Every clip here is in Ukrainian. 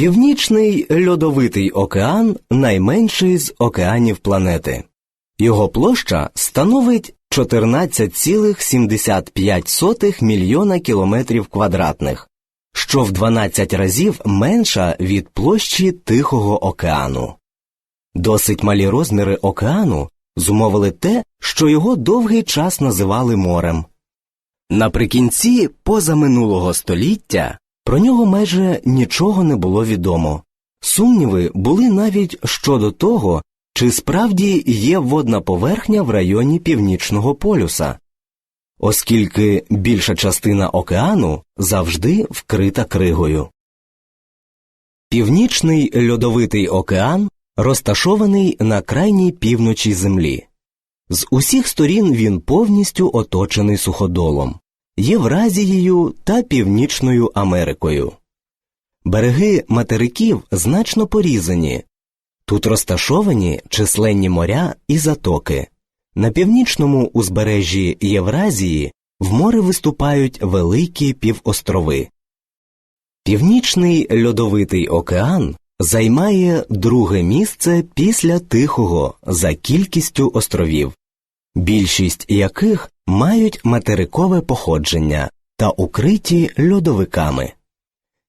Північний льодовитий океан найменший з океанів планети. Його площа становить 14,75 мільйона кілометрів квадратних, що в 12 разів менша від площі Тихого океану. Досить малі розміри океану зумовили те, що його довгий час називали морем. Наприкінці позаминулого століття про нього майже нічого не було відомо. Сумніви були навіть щодо того, чи справді є водна поверхня в районі Північного полюса, оскільки більша частина океану завжди вкрита кригою. Північний льодовитий океан розташований на крайній півночі Землі. З усіх сторін він повністю оточений суходолом, Євразією та Північною Америкою. Береги материків значно порізані. Тут розташовані численні моря і затоки. На північному узбережжі Євразії в море виступають великі півострови. Північний льодовитий океан займає друге місце після Тихого за кількістю островів, більшість яких мають материкове походження та укриті льодовиками.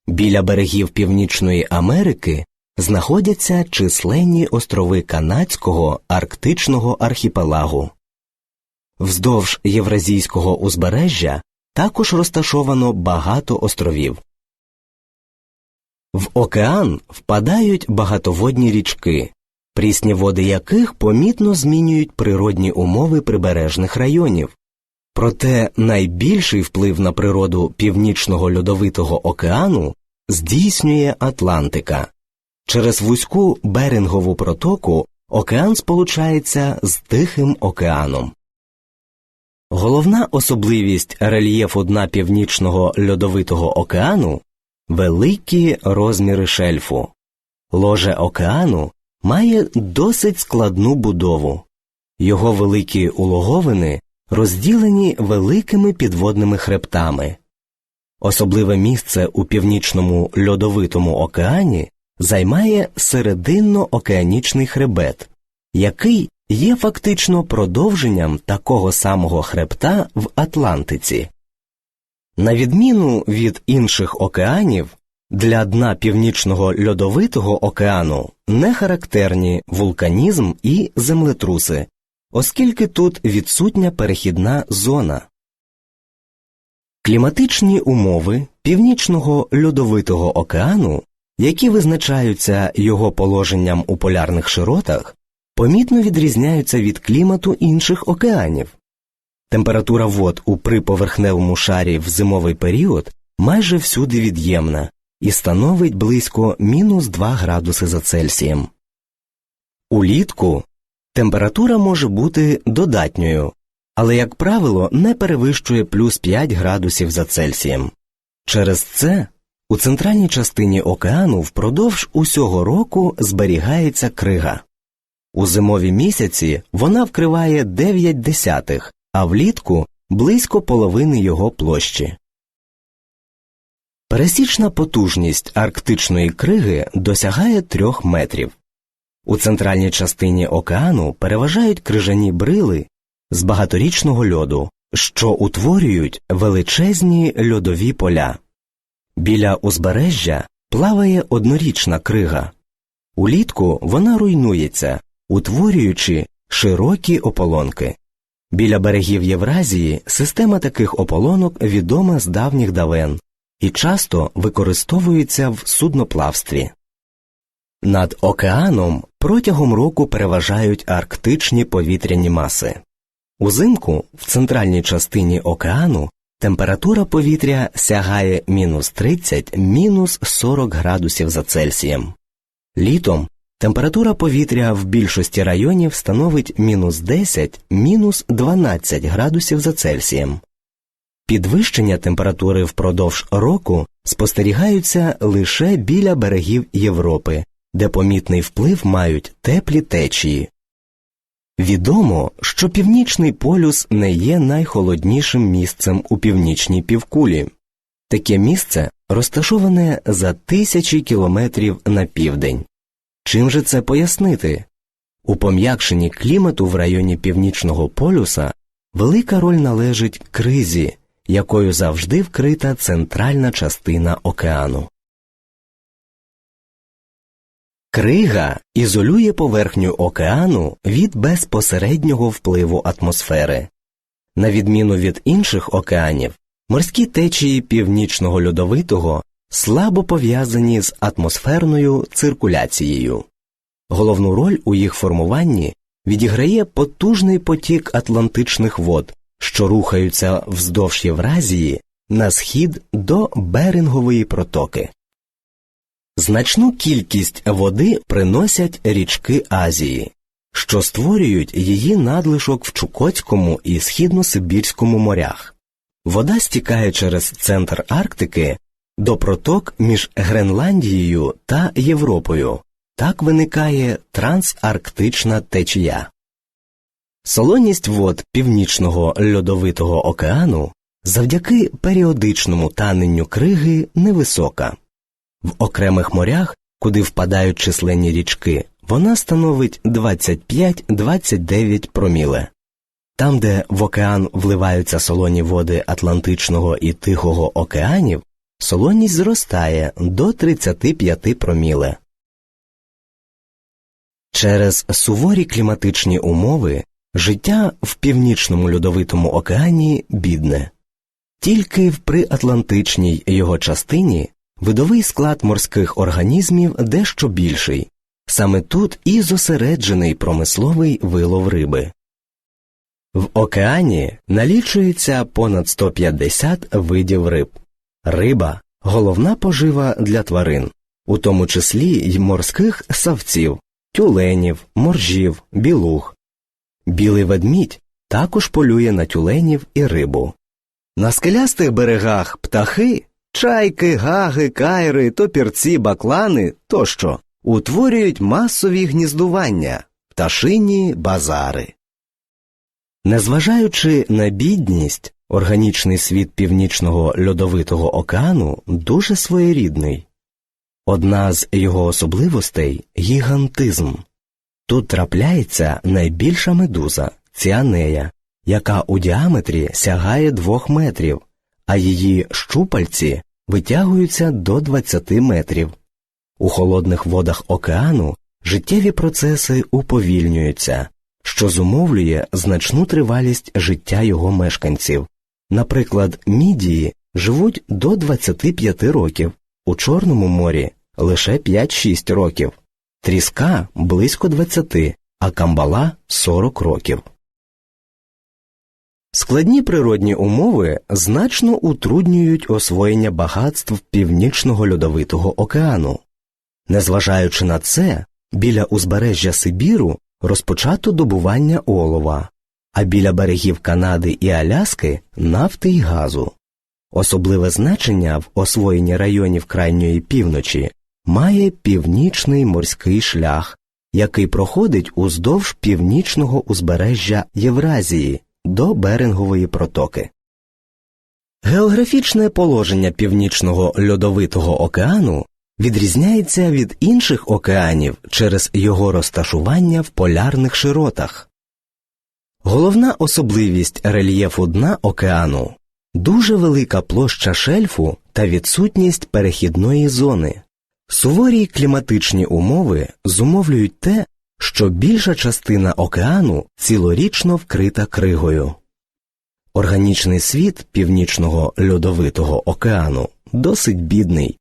Біля берегів Північної Америки знаходяться численні острови Канадського арктичного архіпелагу. Вздовж Євразійського узбережжя також розташовано багато островів. В океан впадають багатоводні річки, прісні води яких помітно змінюють природні умови прибережних районів. Проте найбільший вплив на природу Північного льодовитого океану здійснює Атлантика. Через вузьку Берингову протоку океан сполучається з Тихим океаном. Головна особливість рельєфу дна Північного льодовитого океану великі розміри шельфу. Ложе океану має досить складну будову. Його великі улоговини розділені великими підводними хребтами. Особливе місце у північному льодовитому океані займає серединно-океанічний хребет, який є фактично продовженням такого самого хребта в Атлантиці. На відміну від інших океанів, для дна північного льодовитого океану не характерні вулканізм і землетруси, оскільки тут відсутня перехідна зона. Кліматичні умови північного льодовитого океану, які визначаються його положенням у полярних широтах, помітно відрізняються від клімату інших океанів. Температура вод у приповерхневому шарі в зимовий період майже всюди від'ємна і становить близько мінус 2 градуси за Цельсієм. Улітку температура може бути додатньою, але, як правило, не перевищує плюс 5 градусів за Цельсієм. Через це у центральній частині океану впродовж усього року зберігається крига. У зимові місяці вона вкриває 9 десятих, а влітку близько половини його площі. Пересічна потужність арктичної криги досягає 3 метрів. У центральній частині океану переважають крижані брили з багаторічного льоду, що утворюють величезні льодові поля. Біля узбережжя плаває однорічна крига. Улітку вона руйнується, утворюючи широкі ополонки. Біля берегів Євразії система таких ополонок відома з давніх давен і часто використовується в судноплавстві. Над океаном протягом року переважають арктичні повітряні маси. Узимку в центральній частині океану температура повітря сягає мінус 30 мінус 40 градусів за Цельсієм. Літом температура повітря в більшості районів становить мінус 10 мінус 12 градусів за Цельсієм. Підвищення температури впродовж року спостерігаються лише біля берегів Європи, де помітний вплив мають теплі течії. Відомо, що північний полюс не є найхолоднішим місцем у північній півкулі. Таке місце розташоване за тисячі кілометрів на південь. Чим же це пояснити? У пом'якшенні клімату в районі Північного полюса велика роль належить кризі, якою завжди вкрита центральна частина океану. Крига ізолює поверхню океану від безпосереднього впливу атмосфери. На відміну від інших океанів, морські течії північного льодовитого слабо пов'язані з атмосферною циркуляцією. Головну роль у їх формуванні відіграє потужний потік атлантичних вод, що рухаються вздовж Євразії на схід до Берингової протоки. Значну кількість води приносять річки Азії, що створюють її надлишок в Чукотському і Східно-Сибірському морях. Вода стікає через центр Арктики до проток між Гренландією та Європою. Так виникає трансарктична течія. Солоність вод Північного льодовитого океану завдяки періодичному таненню криги невисока. В окремих морях, куди впадають численні річки, вона становить 25-29 проміле. Там, де в океан вливаються солоні води Атлантичного і Тихого океанів, солоність зростає до 35 проміле. Через суворі кліматичні умови життя в північному льодовитому океані бідне. Тільки в приатлантичній його частині видовий склад морських організмів дещо більший, саме тут і зосереджений промисловий вилов риби. В океані налічується понад 150 видів риб. Риба головна пожива для тварин, у тому числі й морських савців, тюленів, моржів, білуг. Білий ведмідь також полює на тюленів і рибу. На скелястих берегах птахи, чайки, гаги, кайри, топірці, баклани тощо утворюють масові гніздування, пташині базари. Незважаючи на бідність, органічний світ північного льодовитого океану дуже своєрідний. Одна з його особливостей гігантизм. Тут трапляється найбільша медуза ціанея, яка у діаметрі сягає двох метрів, а її щупальці витягуються до 20 метрів. У холодних водах океану життєві процеси уповільнюються, що зумовлює значну тривалість життя його мешканців. Наприклад, мідії живуть до 25 років, у Чорному морі лише 5-6 років, тріска близько 20, а камбала 40 років. Складні природні умови значно утруднюють освоєння багатств Північного льодовитого океану. Незважаючи на це, біля узбережжя Сибіру розпочато добування олова, а біля берегів Канади і Аляски нафти й газу. Особливе значення в освоєнні районів крайньої півночі має північний морський шлях, який проходить уздовж північного узбережжя Євразії до Берингової протоки. Географічне положення Північного льодовитого океану відрізняється від інших океанів через його розташування в полярних широтах. Головна особливість рельєфу дна океану дуже велика площа шельфу та відсутність перехідної зони. Суворі кліматичні умови зумовлюють те, що більша частина океану цілорічно вкрита кригою. Органічний світ Північного льодовитого океану досить бідний,